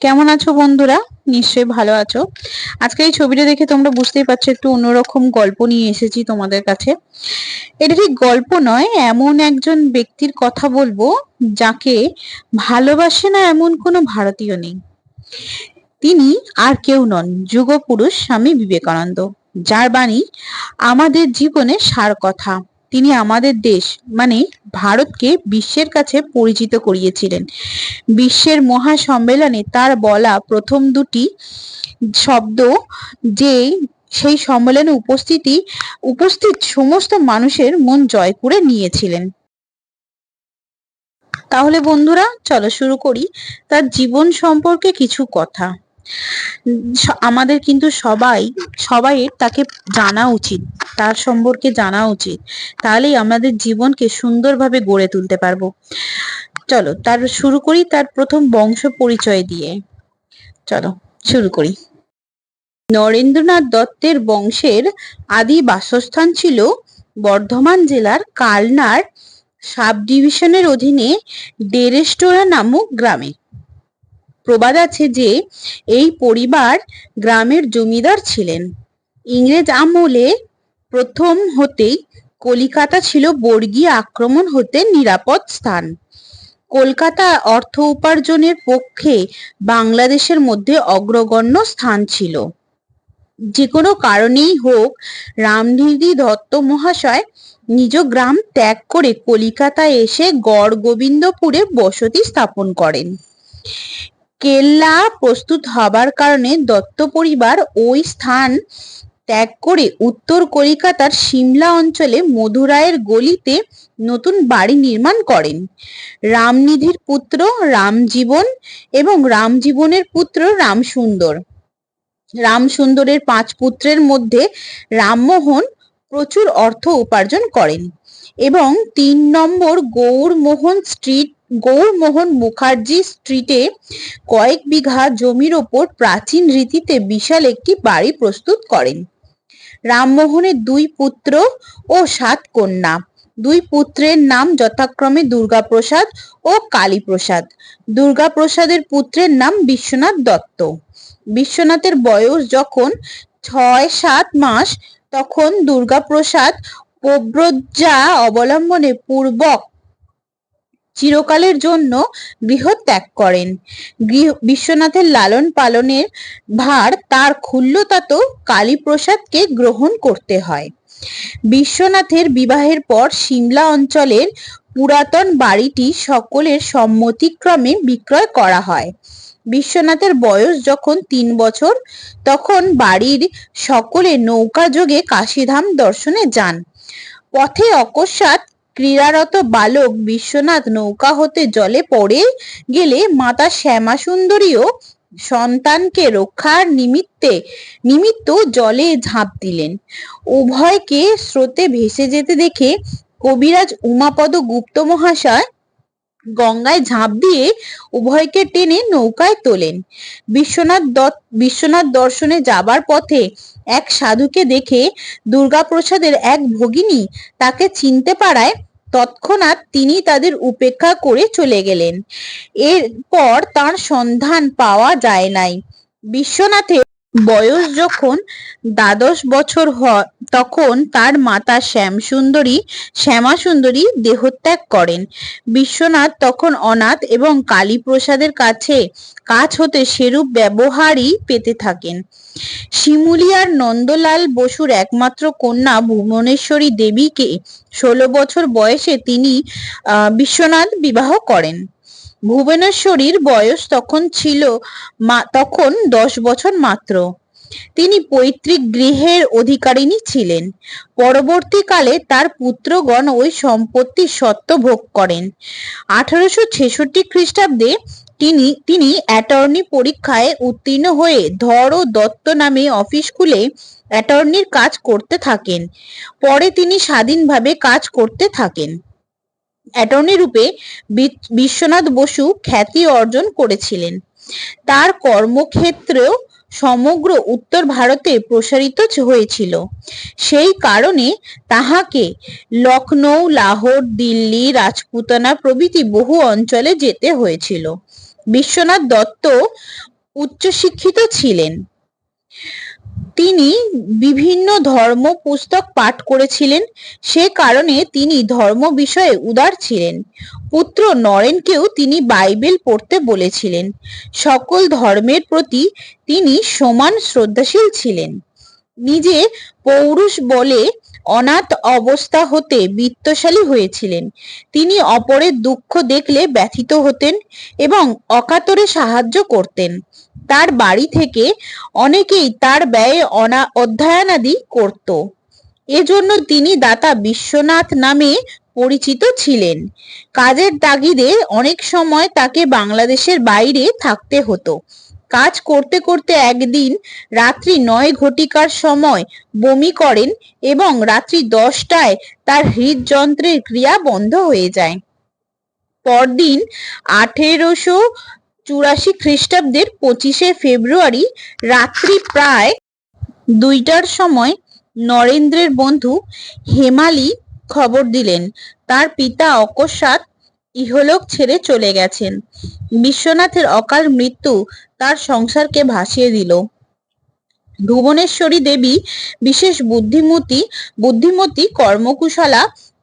কেমন আছো বন্ধুরা? নিশ্চয়ই ভালো আছো। আজকে এই ছবিটা দেখে তোমরা বুঝতেই পারছ, একটু অন্যরকম গল্প নিয়ে এসেছি তোমাদের কাছে। এটা ঠিক গল্প নয়, এমন একজন ব্যক্তির কথা বলব যাকে ভালোবাসে না এমন কোনো ভারতীয় নেই। তিনি আর কেউ নন, যুগপুরুষ স্বামী বিবেকানন্দ, যার বাণী আমাদের জীবনে সার কথা। তিনি আমাদের দেশ মানে ভারতকে বিশ্বের কাছে পরিচিত করিয়েছিলেন। বিশ্বের মহা সম্মেলনে তার বলা প্রথম দুটি শব্দ যে সেই সম্মেলনে উপস্থিতি, উপস্থিত সমস্ত মানুষের মন জয় করে নিয়েছিলেন। তাহলে বন্ধুরা, চলো শুরু করি। তার জীবন সম্পর্কে কিছু কথা। আমাদের কিন্তু সবাই সবাই তাকে জানা উচিত, তার সম্পর্কে জানা উচিত। তাহলেই আমাদের জীবনকে সুন্দরভাবে গড়ে তুলতে পারব। চলো, তার শুরু করি তার প্রথম বংশ পরিচয় দিয়ে। চলো, শুরু করি। নরেন্দ্রনাথ দত্তের বংশের আদি বাসস্থান ছিল বর্ধমান জেলার কালনার সাব ডিভিশনের অধীনে ডেরেস্টোরা নামক গ্রামে। প্রবাদ আছে যে, এই পরিবার গ্রামের জমিদার ছিলেন। ইংরেজ আমলে প্রথম হতেই কলিকাতা ছিল বর্গীয় আক্রমণ হতে নিরাপদ স্থান। কলকাতা অর্থ উপার্জনের পক্ষে বাংলাদেশের মধ্যে অগ্রগণ্য স্থান ছিল। যে কোনো কারণেই হোক রামধীরি দত্ত মহাশয় নিজ গ্রাম ত্যাগ করে কলিকাতায় এসে গড় গোবিন্দপুরে বসতি স্থাপন করেন। কেল্লা প্রস্তুত হবার কারণে দত্ত পরিবার ওই স্থান ত্যাগ করে উত্তর কলিকাতার সিমলা অঞ্চলে মধুরায়ের গলিতে নতুন বাড়ি নির্মাণ করেন। রামনিধির পুত্র রামজীবন এবং রামজীবনের পুত্র রামসুন্দর। রামসুন্দরের পাঁচ পুত্রের মধ্যে রামমোহন প্রচুর অর্থ উপার্জন করেন এবং তিন নম্বর গৌরমোহন স্ট্রিট গৌরমোহন মুখার্জি স্ট্রিটে কয়েক বিঘা জমির ওপর প্রাচীন রীতিতে বিশাল একটি বাড়ি প্রস্তুত করেন। রামমোহনের দুই পুত্র ও সাত কন্যা। দুই পুত্রের নাম যথাক্রমে দুর্গাপ্রসাদ ও কালীপ্রসাদ। দুর্গাপ্রসাদের পুত্রের নাম বিশ্বনাথ দত্ত। বিশ্বনাথের বয়স যখন ছয় সাত মাস, তখন দুর্গাপ্রসাদ প্রব্রজ্জা অবলম্বনে পূর্বক চিরকালের জন্য গৃহ ত্যাগ করেন। বিশ্বনাথের লালন পালনের ভার তার ক্ষুল্লতাত কালীপ্রসাদকে গ্রহণ করতে হয়। বিশ্বনাথের বিবাহের পর সিমলা অঞ্চলের পুরাতন বাড়িটি সকলের সম্মতিক্রমে বিক্রয় করা হয়। বিশ্বনাথের বয়স যখন তিন বছর, তখন বাড়ির সকলে নৌকা যোগে কাশীধাম দর্শনে যান। পথে অকস্মাৎ ক্রীড়ারত বালক বিশ্বনাথ নৌকা হতে জলে পড়ে গেলে মাতা শ্যামা সুন্দরীও সন্তানকে রক্ষার নিমিত্তে, নিমিত্ত জলে ঝাঁপ দিলেন। উভয়কে স্রোতে ভেসে যেতে দেখে কবিরাজ উমাপদ গুপ্ত মহাশয় গঙ্গায় ঝাঁপ দিয়ে উভয়কে টেনে নৌকায় তোলেন। বিশ্বনাথ দত্ত বিশ্বনাথ দর্শনে যাবার পথে এক সাধুকে দেখে দুর্গাপ্রসাদের এক ভগিনী তাকে চিনতে পারায় তৎক্ষণাৎ তিনি তাদের উপেক্ষা করে চলে গেলেন। এরপর তার সন্ধান পাওয়া যায় নাই। বিশ্বনাথের বয়স যখন দ্বাদশ বছর হয়, তখন তার মাতা শ্যামসুন্দরী, শ্যামাসুন্দরী দেহত্যাগ করেন। বিশ্বনাথ তখন অনাথ এবং কালীপ্রসাদের কাছে কাজ হতে সেরূপ ব্যবহারই পেতে থাকেন। শিমুলিয়ার নন্দলাল বসুর একমাত্র কন্যা ভুবনেশ্বরী দেবীকে ষোলো বছর বয়সে তিনি, আহ, বিশ্বনাথ বিবাহ করেন। ভুবনেশ্বরীর বয়স তখন ছিল তখন দশ বছর মাত্র। তিনি পৈতৃক গৃহের অধিকারিণী ছিলেন। পরবর্তীকালে তার পুত্রগণ ওই সম্পত্তির সত্ত্ব ভোগ করেন। আঠারোশো ছেষট্টি খ্রিস্টাব্দে তিনি তিনি অ্যাটর্নি পরীক্ষায় উত্তীর্ণ হয়ে ধর ও দত্ত নামে অফিস খুলে অ্যাটর্নির কাজ করতে থাকেন। পরে তিনি স্বাধীনভাবে কাজ করতে থাকেন। অ্যাটর্নি রূপে বিশ্বনাথ বসু খ্যাতি অর্জন করেছিলেন। তার কর্মক্ষেত্রেও সমগ্র উত্তর ভারতে প্রসারিত হয়েছিল। সেই কারণে তাহাকে লখনৌ লাহোর, দিল্লি, রাজপুতানা প্রভৃতি বহু অঞ্চলে যেতে হয়েছিল। বিশ্বনাথ দত্ত উচ্চশিক্ষিত ছিলেন। তিনি বিভিন্ন ধর্ম পুস্তক পাঠ করেছিলেন। সে কারণে তিনি ধর্ম বিষয়ে উদার ছিলেন। পুত্র নরেনকেও তিনি বাইবেল পড়তে বলেছিলেন। সকল ধর্মের প্রতি তিনি সমান শ্রদ্ধাশীল ছিলেন। নিজে পৌরুষ বলে অনাথ অবস্থা হতে বিত্তশালী হয়েছিলেন। তিনি অপরের দুঃখ দেখলে ব্যথিত হতেন এবং অকাতরে সাহায্য করতেন। তার বাড়ি থেকে অনেকেই তার ব্যয়ে অনা, অধ্যয়নাদি করত। এজন্য তিনি দাতা বিশ্বনাথ নামে পরিচিত ছিলেন। কাজের তাগিদে অনেক সময় তাকে বাংলাদেশের বাইরে থাকতে হতো। কাজ করতে করতে একদিন রাত্রি নয় ঘটিকার সময় বমি করেন এবং রাত্রি দশটায় তার হৃদযন্ত্রের ক্রিয়া বন্ধ হয়ে যায়। পরদিন আঠেরোশো চুরাশি খ্রিস্টাব্দের পঁচিশে ফেব্রুয়ারি রাত্রি প্রায় দুইটার সময় নরেন্দ্রের বন্ধু হেমালি খবর দিলেন। তার পিতা অকস্মাৎ ইহলোক ছেড়ে চলে গেছেন। বিশ্বনাথের অকাল মৃত্যু তার সংসারকে ভাসিয়ে দিল। ভুবনেশ্বরী দেবী বিশেষ বুদ্ধিমতী বুদ্ধিমতী, কর্মকুশলা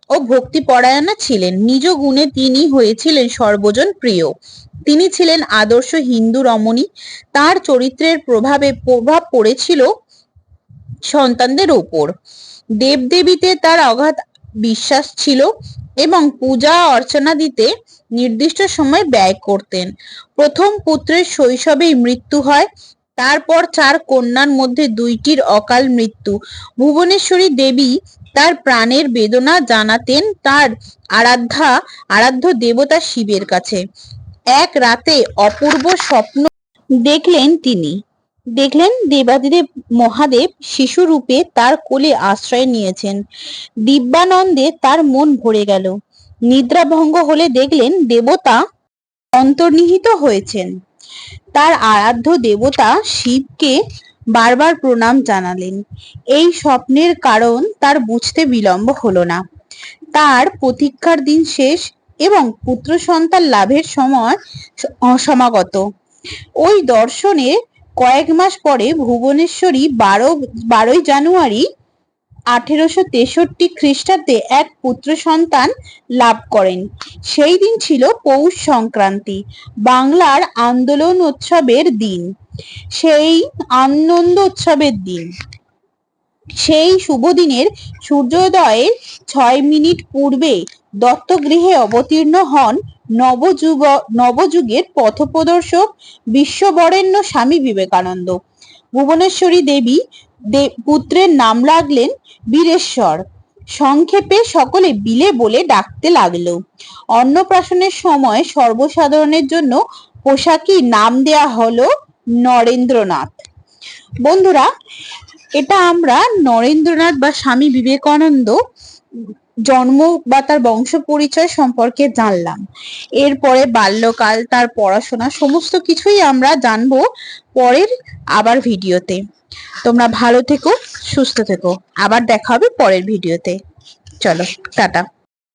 ও ভক্তি ভক্তিপরায়ণা ছিলেন। নিজ গুণে তিনি হয়েছিলেন সর্বজন প্রিয়। তিনি ছিলেন আদর্শ হিন্দু রমণী। তার চরিত্রের প্রভাবে প্রভাব পড়েছিল সন্তানদের উপর। দেবদেবীতে তার অগাধ বিশ্বাস ছিল এবং পূজা অর্চনা দিতে নির্দিষ্ট সময় ব্যয় করতেন। প্রথম পুত্রের শৈশবেই মৃত্যু হয়, তারপর চার কন্যার মধ্যে দুইটির অকাল মৃত্যু। ভুবনেশ্বরী দেবী তার প্রাণের বেদনা জানাতেন তার আরাধ্যা, আরাধ্য দেবতা শিবের কাছে। এক রাতে অপূর্ব স্বপ্ন দেখলেন তিনি। দেখলেন দেবাদিদেব মহাদেব শিশুরূপে তার কোলে আশ্রয় নিয়েছেন। দিব্যানন্দে তার মন ভরে গেল। নিদ্রাভঙ্গ হলে দেখলেন দেবতা অন্তর্নিহিত হয়েছেন। তার আরাধ্য দেবতা শিবকে বারবার প্রণাম জানালেন। এই স্বপ্নের কারণ তার বুঝতে বিলম্ব হলো না। তার প্রতীক্ষার দিন শেষ এবং পুত্র সন্তান লাভের সময় অসমাগত ওই দর্শনে কয়েক মাস পরে ভুবনেশ্বরী বারো, বারোই জানুয়ারি আঠেরোশো তেষট্টি খ্রিস্টাব্দে এক পুত্র সন্তান লাভ করেন। সেই দিন ছিল পৌষ সংক্রান্তি, বাংলার আন্দোলন উৎসবের দিন। সেই আনন্দ উৎসবের দিন। সেই শুভ দিনের সূর্যোদয়ের ছয় মিনিট পূর্বে দত্তগৃহে অবতীর্ণ হন নবযুব নবযুগের পথপ্রদর্শক বিশ্ববরেণ্য স্বামী বিবেকানন্দ। ভুবনেশ্বরী দেবী পুত্রের নাম রাখলেন বীরেশ্বর। সংক্ষেপে সকলে বিলে বলে ডাকতে লাগল। অন্নপ্রাশনের সময় সর্বসাধারণের জন্য পোশাকি নাম দেয়া হলো নরেন্দ্রনাথ। বন্ধুরা, এটা আমরা নরেন্দ্রনাথ বা স্বামী বিবেকানন্দ জন্ম বা তার বংশ পরিচয় সম্পর্কে জানলাম। এরপরে বাল্যকাল, তার পড়াশোনা, সমস্ত কিছুই আমরা জানব পরের আবার ভিডিওতে। তোমরা ভালো থেকো, সুস্থ থেকো। আবার দেখা হবে পরের ভিডিওতে। চলো, টাটা।